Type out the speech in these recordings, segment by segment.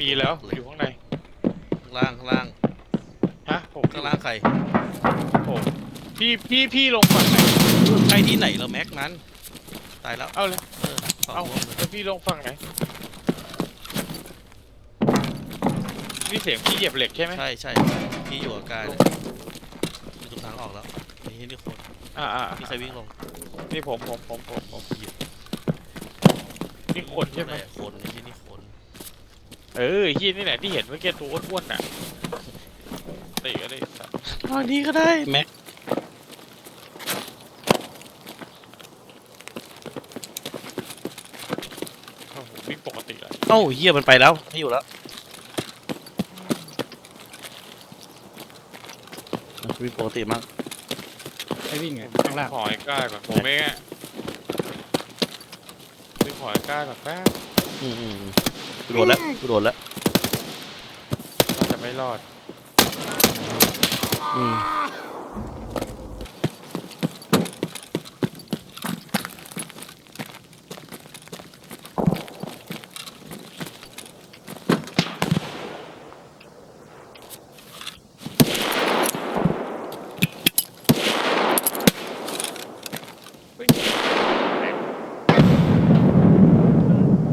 มีแล้วอยู่ข้างในข้างล่างข้างล่างฮะผมข้างล่างใครผมพี่พี่พี่ลงฝั่งไหนใครที่ไหนเราแม็กนั้น ตายแล้วเอาเลยเออสองเอารวมเลยแล้วพี่ลงฝั่งไหนนี่เสียงพี่เหยียบเหล็กใช่ไหม ใช่ใช่พี่อยู่กับกายเลยอยู่ตรงทางออกแล้วนี่นี่คนอ่าอ่ามีใครวิ่งลงนี่ผมผมผมผมผมนี่คนใช่ไหมแต่คนนี่ที่นี่คน เออที่นี่แหละที่เห็นเมื่อกี้ตัวอ้วนๆน่ะเตะอะไรสัตว์ทางนี้ก็ได้แม็กโอ้โหวิ่งปกติเลยเอ้าเฮียมันไปแล้วไม่อยู่แล้ววิ่งปกติมากไอ้วิ่งไงข้างล่างขอไอ้กล้าก่อนผมเองอะไปขอไอ้กล้าก่อนแป๊บอืมอืมอืม กูโดนแล้วกูโดนแล้วน่าจะไม่รอดอืม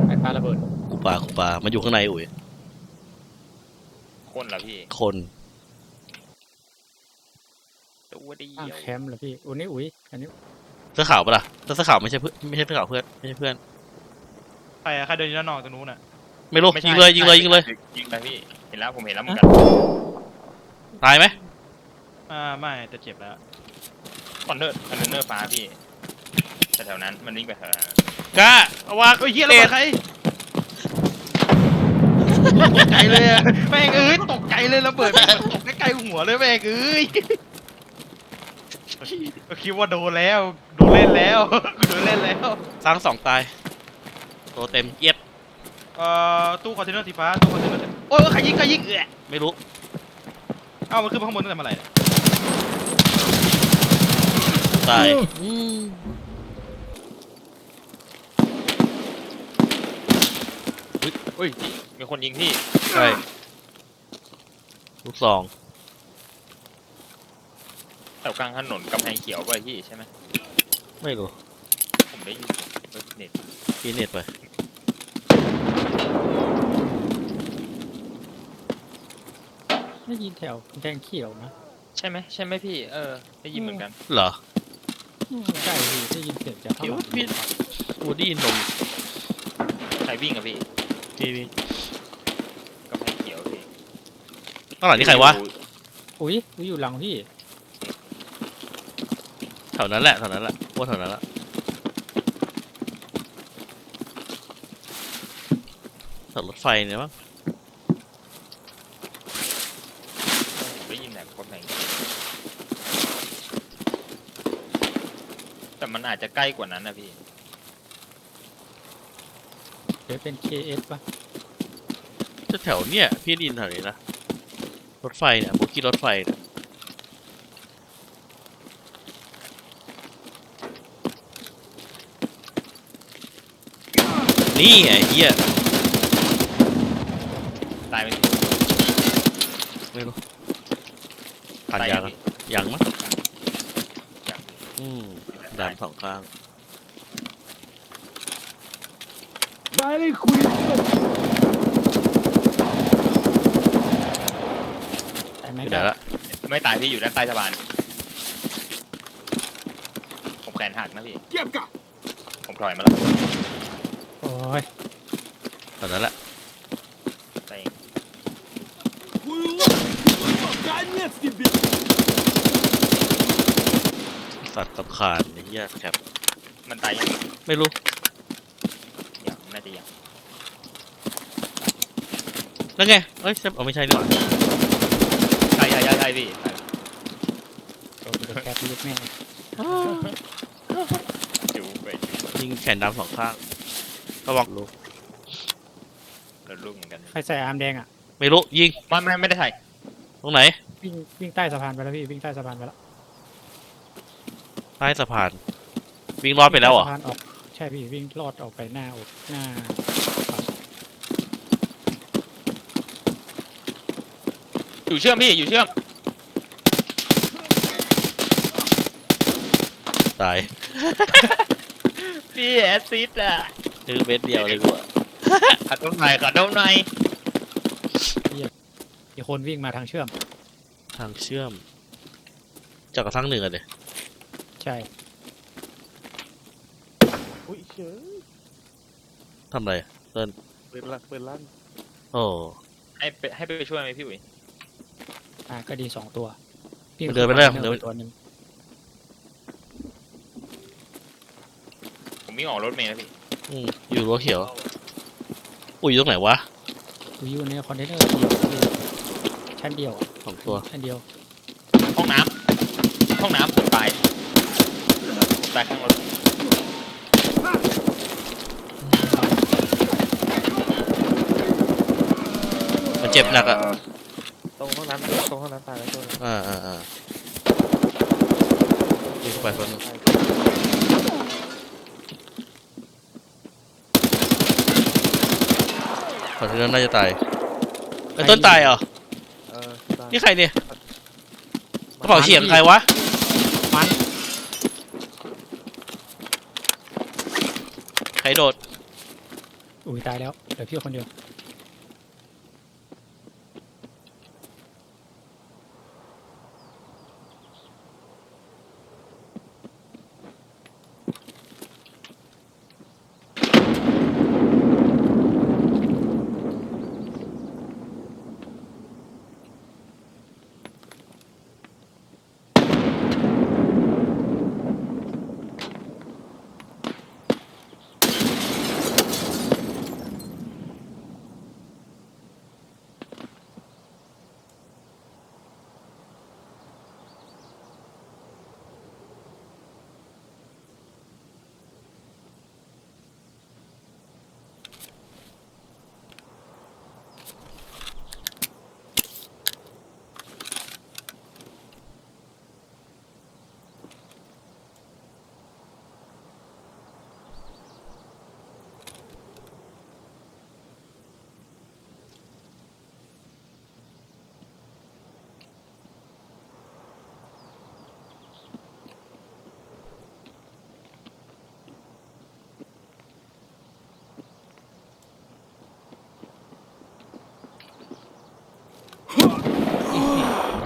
ไอ้ปลาระเบิด กูปลากูปลา มันอยู่ข้างในอุ๋ยคนเหรอพี่คน ตัวเดีข้างยวแคมป์เหรอพี่อุ้ยนี่อุ้ยอันนี้เสื้อขาวปะล่ะแต่เสื้อขาวไม่ใช่เพื่อนไม่ใช่เสื้อขาวเพื่อนไม่ใช่เพื่อน ใครอะใครเดินอยู่ด้านนอกตรงนู้นอะไม่รู้ไม่ใช่ยิงเลยยิงเลยยิงเลยยิงไปพี่ เห็นแล้วผมเห็นแล้วเหมือนกันตายไหมอ่าไม่แต่เจ็บแล้ว คอนเนอร์คอนเนอร์ฟ้าพี่แถวๆนั้นมันวิ่งไปแถวนั้นกล้าเอาวางเฮ้ยเฮียระเบิดใคร ตกใจเลยอะแม่งเอ้ยตกใจเลยระเบิดแม่งตกใกล้ๆหัวเลยแม่งเอ้ยก็คิดว่าโดนแล้วโดนเล่นแล้วกูโดนเล่นแล้วสร้างสองตายตัวเต็มเอียดเอ่อตู้คอนเทนเนอร์สีฟ้าตู้คอนเทนเนอร์สีโอ้ยใครยิงใครยิงเอ้ยไม่รู้เอ้ามันขึ้นมาข้างบนตั้งแต่เมื่อไหร่เนี่ยตาย อืมเฮ้ยพี่มีคนยิงพี่ใช่ลูกซองแถวกลางถนนกำแพงเขียวป่ะพี่ใช่ไหมไม่รู้ผมได้ยินเออเน็ตพีเน็ตไปไม่ยินแถวแดงเขียวนะใช่ไหมใช่ไหมพี่ เออ ได้ยินเหมือนกัน เหรออืมใช่พี่ได้ยินเสียงจากข้างคิดหลัว่างพี่กูได้ยินตรงใครวิ่งอะพี่ ทีวีกำแพงเขียวพี่ข้างหลังนี่ใครวะอุ้ยอุ้ยอยู่หลังพี่ แถวนั้นแหละแถวนั้นแหละพวกแถวนั้นแหละแถวรถไฟเนี่ยมั้งผมได้ยินแบบกำแพงเขียวแต่มันอาจจะใกล้กว่านั้นนะพี่ เดี๋ยวเป็น KS ป่ะ จะแถวเนี่ยพี่ได้ยินแถวนี้นะ รถไฟเนี่ยบุกี้รถไฟเนี่ยนี่ไงเฮียตายไปผ่านตายยางพี่ยังมั้งยังอืมดันสองข้าง แต่ไหมไม่คได้รับละไม่ตายพี่อยู่ด้านใต้สะพาน ผมแขนหักนะพี่ผมถอยมาแล้วโอ้ยตอนนั้นแหละตายเองสัตว์ตำขาดไอ้เหี้ยแคปมันตายยังไม่รู้ จะยังแล้วไงเอ้ยเซฟเอาไม่ใช่นี่หว่าใช่ใช่ใช่ใช่พี่โดนแคปลูกแม่จิ๋วไปจิ๋วยิงแขนดำสองข้างระวังลูกแล้วลูกเหมือนกัน ใครใส่อาร์มแดงอะไม่รู้ยิงไม่ไม่ไม่ได้ถ่ตรงไหนวิ่งวิ่งใต้สะพานไปแล้วพี่วิ่งใต้สะพานไปแล้วใต้สะพานวิ่งรอดไปแล้วเหรอสะพานออก ใช่พี่วิ่งลอดออกไปหน้าอกหน้าอยู่เชื่อมพี่อยู่เชื่อมตายพี่แอซซิดอะคือเม็ดเดียวเลยกูอะขัดต้นไม้ขัดต้นไม้มีคนวิ่งมาทางเชื่อม ทางเชื่อม จากกระทั่งหนึ่งอะเดยใช่ อุ้ยเชื่อทำอะไรอะปืนลั่นปืนลั่นโอ้ให้ไปให้ไปช่วยไหมพี่อุ๋ยอะก็ดีสองตัวพี่เดินไปเลยคเดินไป ตัวหนึ่งผมวิ่งออกรถเมล์แล้วพี่อืมอยู่รั้วเขียว อุ้ยอยู่ตรงไหนวะกูอยู่ในคอนเทนเนอร์เดียวพี่ชั้นเดียวอะสองตัว ชั้นเดียวห้องน้ำห้องน้ำผมตายผมตายข้างรถ เจ็บหนักอะตรงห้องน้ำตรงห้องน้ำตายแล้วตัวหนึ่งอ่าอ่าอ่าวิ่งเข้าไปคนนึงขอที่นั่นน่าจะตายไอ้ต้นตายเหรอ เออตายนี่ใครเนี่ยกระเป๋าเฉียงใครวะ มันใครโดด อุ้ยตายแล้วเหลือพี่คนเดียว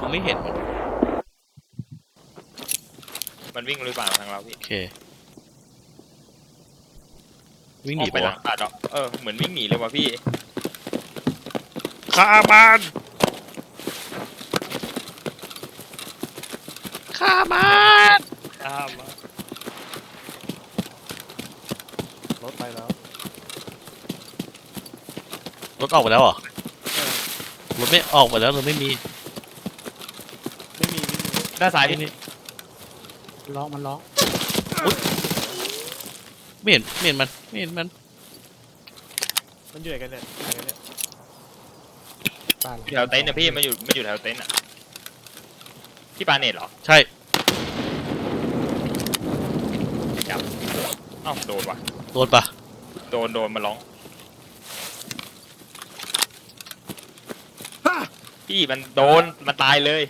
ผมไม่เห็นมันมันวิ่งหรือเปล่าทางเราพี่โอเควิ่งหนีออกไปไปหลัวะงตัดเหรอเออเหมือนวิ่งหนีเลยว่ะพี่ฆ่ามันฆ่ามันข้ามมารถไปแล้วรถออกไปแล้วเหรอรถไม่ออกไปแล้วรถไม่มีไม่มีไม่มี ด้านซ้ายนี่พี่นี่ร้องมันร้องไม่เห็นไม่เห็นมันไม่เห็นมันมันอยู่ไหนกันเนี่ยอยู่ไหนกันเนี่ยปาอยู่แถวเต็นท์นะพี่มันอยู่มันอยู่แถวเต็นท์อะพี่ปาเนตเหรอใช่จับเอ้าโดนว่ะโดนปะโดนโดนมาร้องพี่มันโดนมันตายเลย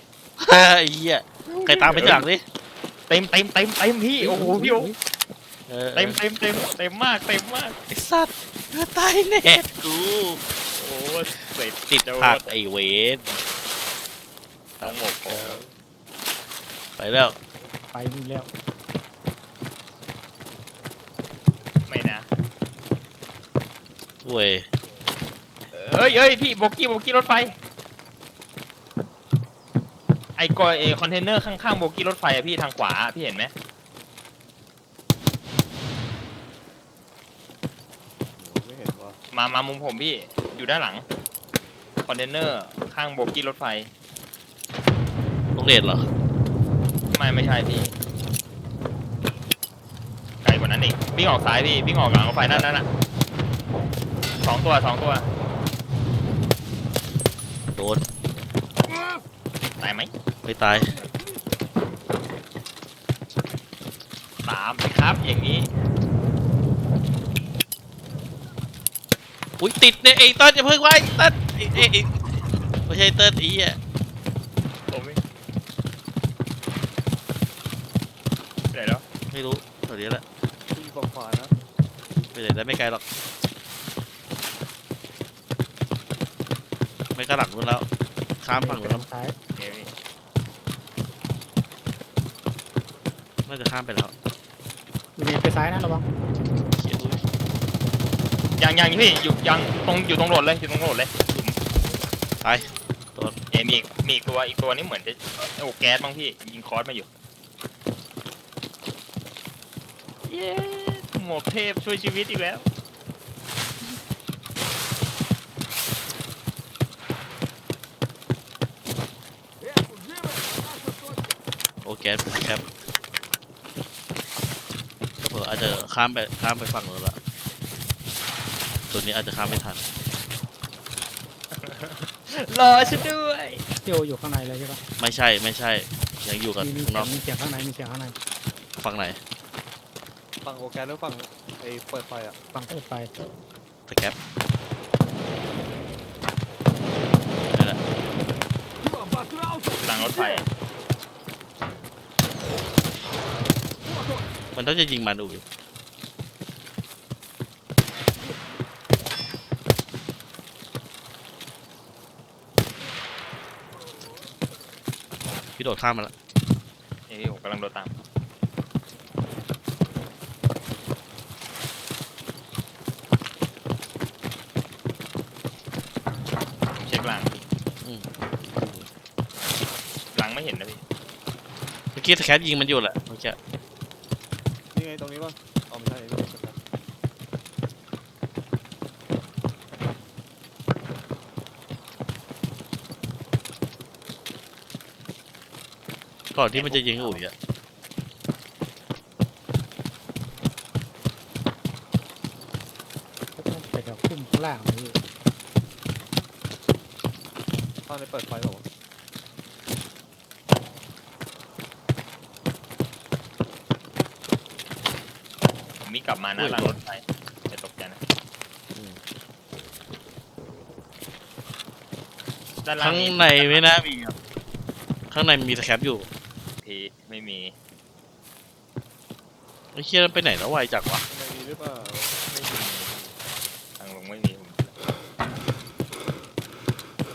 ไอ้เหี้ยใครตามไปจากดิเต็มเต็มเต็มเต็มพี่โอ้โหพี่โอ้เออเต็มเต็มเต็มเต็มมากเต็มมากไอ้สัตว์เธอตายแน่กูโอ้เสร็จติดโดผักนไอ้เวนทั้งหมดโอ้ไปแล้ว ไปนู่นแล้ว ไม่นะเว้ยเอ้ยเอ้ยพี่โบกี้โบกี้รถไฟ ไอ้กอยเอคอนเทนเนอร์ข้างๆโบกี้รถไฟอะพี่ทางขวาพี่เห็นไหมโอ้ไม่เห็นว่ะมามามุมผมพี่อยู่ด้านหลังคอนเทนเนอร์ข้างโบกี้รถไฟโรงเรียนเหรอ ไม่ไม่ใช่พี่ไกลกว่านั้นอีกวิ่งออกซ้ายพี่วิ่งออกหลังรถไฟนั่นนั่นน่ะสองตัวสองตัวโดน ตายไหมไม่ตายสามสิครับอย่างนี้ อุ้ยติดเนี่ยไอ้เต้นจะเพิ่งไว้เต้นไอ้ไอ้ไไม่ใช่เต้นอีอะผมไม่ไปไหนแไม่รู้แถวนี้แหละที่ฝั่งขวานะไปไหนได้ไม่ไกลหรอก ไม่กระหลังนู้นแล้ว ข้ามฝั่งนู้นแล้ว ซ้าย น่าจะข้ามไปแล้วอยู่นี่ไปซ้ายนะระวังเขียนอุ้ยยังยังพี่อยู่ยังตรงอยู่ตรงโหลดเลยอยู่ตรงโหลดเลยหลุมไปเอ๊ะมีอีกมีอีกตัวอีกตัวนี้เหมือนจะโอ้แก๊สบ้างพี่ยิงคอร์สมาอยู่เย้หมวกเทพช่วยชีวิตอีกแล้วโอเคครับเอออาจจะ ข้ามไปข้ามไปฝั่งนู้นละตัวนี้อาจจะข้ามไม่ทัน รอฉันด้วยเที่ยวอยู่ข้างในเลยใช่ปะไม่ใช่ไม่ใช่ ยังอยู่กับมีมีข้างเสีนยองก มีเสียงข้างในมีเสียงข้างในฝั่งไหนฝั่งโอแกนแล้วฝั่งไอ้เปิดไฟอะฟังเปิดไฟสแกปนั่นแหละหลังรถไฟมันต้องจะยิงมันดูอยู่ ดดข้ามมาแล้วเอ้ยผมกำลังโดนตาม ผมเช็คหลังอืม หลังไม่เห็นนะพี่ เมื่อกี้สแคปยิงมันอยู่แหละเมื่อกี้นี่ไงตรงนี้ป่ะอ๋อไม่ใช่ไอ้นี่ค ก่อนที่มันจะยิงอุ๋ยอะก็ต้องไปแถวพุ่มข้างล่างนี่ตอนในเปิดไฟบอกว่าวะผมมีกลับมานะหลังรถไฟจะตกใจนะด้านล่าข้างงนี้ในไม่น่ามีครับข้างในมีสแคปอยู่พี่ ไม่มีไอ้เคียมันไปไหนแล้วไวจังวะข้างในมีหรือเปล่าไม่มีทางลงไม่มีผม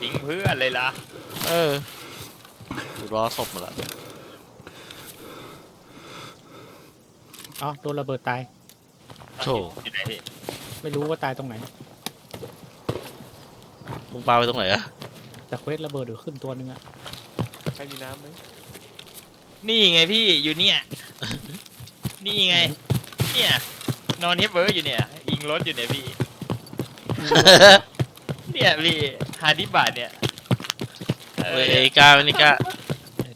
ทิ้งเพื่อนเลยล่ะเออกูรอศพมาละอ๋อโดนระเบิดตาย โถอยู่ไหนพี่ไม่รู้ว่าตายตรงไหน มึงปาไปตรงไหนอะแต่เควสระเบิดอยู่ขึ้นตัวนึงอะใครมีน้ำไหม นี่ไงพี่อยู่เนี่ย นี่ไง เนี่ย นอนเฮฟเวอร์อยู่เนี่ยยิงรถอยู่เนี่ยพี่ เนี่ยพี่ฮาร์ดิบาทเนี่ยเอเอ้อยกล้าไม่นี่กล้า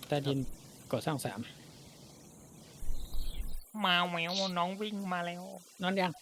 ใต้ดินก่อสร้างสามมาแมวน้องวิ่งมาแล้ว นอนยัง